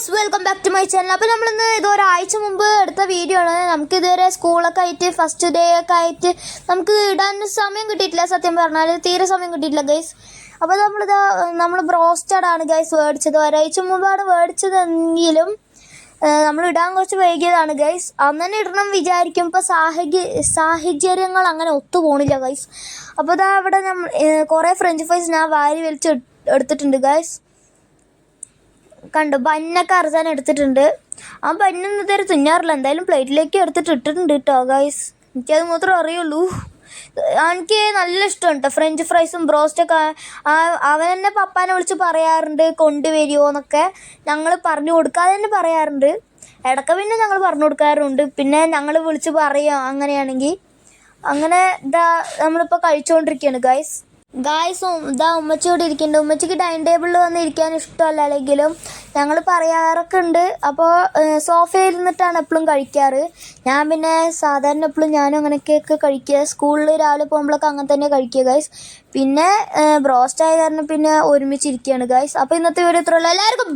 Guys welcome back to my channel അപ്പോൾ നമ്മളിന്ന് ഇത് ഒരാഴ്ച മുമ്പ് എടുത്ത വീഡിയോ ആണ്. നമുക്ക് ഇതുവരെ സ്കൂളൊക്കെ ആയിട്ട് ഫസ്റ്റ് ഡേ ഒക്കെ ആയിട്ട് നമുക്ക് ഇടാൻ സമയം കിട്ടിയിട്ടില്ല സത്യം പറഞ്ഞാൽ തീരെ സമയം കിട്ടിയിട്ടില്ല ഗൈസ് അപ്പോൾ നമ്മളിത് നമ്മൾ ബ്രോസ്റ്റഡ് ആണ് ഗൈസ് മേടിച്ചത് ഒരാഴ്ച മുമ്പാണ് മേടിച്ചതെങ്കിലും നമ്മൾ ഇടാൻ കുറച്ച് വൈകിയതാണ് ഗൈസ് അങ്ങനെ ഇടണം വിചാരിക്കും. ഇപ്പോൾ സാഹചര്യ സാഹചര്യങ്ങൾ അങ്ങനെ ഒത്തു പോണില്ല ഗൈസ് അപ്പോൾ ഇതാ അവിടെ നമ്മൾ കുറേ ഫ്രഞ്ച് ഫ്രൈസ് ഞാൻ വാരി വലിച്ച് എടുത്തിട്ടുണ്ട് ഗൈസ് കണ്ടു. ബന്നൊക്കെ അറുതാൻ എടുത്തിട്ടുണ്ട്. ആ ബന്നൊന്നും ഇതുവരെ തിന്നാറില്ല. എന്തായാലും പ്ലേറ്റിലേക്ക് എടുത്തിട്ട് ഇട്ടിട്ടുണ്ട് കേട്ടോ ഗൈസ് എനിക്കത് മാത്രമേ അറിയുള്ളൂ. എനിക്ക് നല്ല ഇഷ്ടമുണ്ട് ഫ്രഞ്ച് ഫ്രൈസും ബ്രോസ്റ്റൊക്കെ അവൻ തന്നെ പപ്പാനെ വിളിച്ച് പറയാറുണ്ട് കൊണ്ടുവരുമോ എന്നൊക്കെ ഞങ്ങൾ പറഞ്ഞു കൊടുക്കാതെ തന്നെ പറയാറുണ്ട്. ഇടയ്ക്ക് പിന്നെ ഞങ്ങൾ പറഞ്ഞു കൊടുക്കാറുണ്ട്. പിന്നെ ഞങ്ങൾ വിളിച്ച് പറയാം അങ്ങനെയാണെങ്കിൽ അങ്ങനെ ഇതാ നമ്മളിപ്പോൾ കഴിച്ചുകൊണ്ടിരിക്കുകയാണ് ഗൈസ് ഗായ്സ് ഇതാ ഉമ്മച്ചി ഇവിടെ ഇരിക്കുന്നുണ്ട്. ഉമ്മച്ചിക്ക് ഡൈനിങ് ടേബിളിൽ വന്ന് ഇരിക്കാൻ ഇഷ്ടമല്ല. അല്ലെങ്കിലും ഞങ്ങൾ പറയാറൊക്കെ ഉണ്ട്. അപ്പോൾ സോഫയിൽ ഇരുന്നിട്ടാണ് എപ്പോഴും കഴിക്കാറ്. ഞാൻ പിന്നെ സാധാരണ എപ്പോഴും ഞാനും അങ്ങനെയൊക്കെയൊക്കെ കഴിക്കുക. സ്കൂളിൽ രാവിലെ പോകുമ്പോഴൊക്കെ അങ്ങനെ തന്നെ കഴിക്കുക ഗൈസ് പിന്നെ ബ്രോസ്റ്റ് ആയ കാരണം പിന്നെ ഒരുമിച്ചിരിക്കുകയാണ് ഗൈസ് അപ്പോൾ ഇന്നത്തെ വീഡിയോ ഇത്രയുള്ള എല്ലാവർക്കും